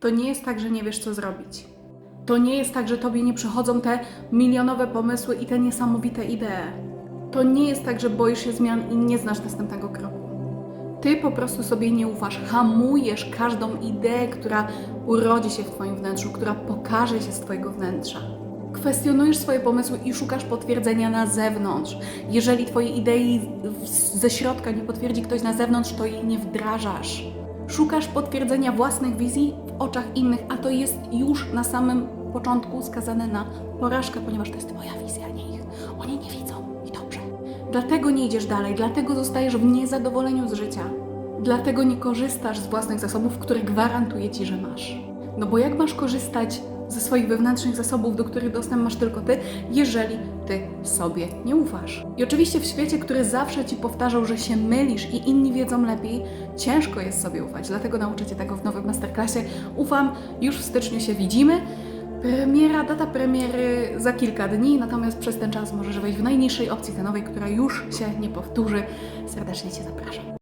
To nie jest tak, że nie wiesz, co zrobić. To nie jest tak, że tobie nie przychodzą te milionowe pomysły i te niesamowite idee. To nie jest tak, że boisz się zmian i nie znasz następnego kroku. Ty po prostu sobie nie ufasz, hamujesz każdą ideę, która urodzi się w Twoim wnętrzu, która pokaże się z Twojego wnętrza. Kwestionujesz swoje pomysły i szukasz potwierdzenia na zewnątrz. Jeżeli Twojej idei ze środka nie potwierdzi ktoś na zewnątrz, to jej nie wdrażasz. Szukasz potwierdzenia własnych wizji oczach innych, a to jest już na samym początku skazane na porażkę, ponieważ to jest Twoja wizja, nie ich. Oni nie widzą i dobrze. Dlatego nie idziesz dalej, dlatego zostajesz w niezadowoleniu z życia. Dlatego nie korzystasz z własnych zasobów, które gwarantuję ci, że masz. No bo jak masz korzystać ze swoich wewnętrznych zasobów, do których dostęp masz tylko ty, jeżeli ty sobie nie ufasz? I oczywiście w świecie, który zawsze ci powtarzał, że się mylisz i inni wiedzą lepiej, ciężko jest sobie ufać. Dlatego nauczę cię tego w nowym masterclassie. Ufam, już w styczniu się widzimy. Premiera, data premiery za kilka dni, natomiast przez ten czas możesz wejść w najniższej opcji cenowej, która już się nie powtórzy. Serdecznie Cię zapraszam.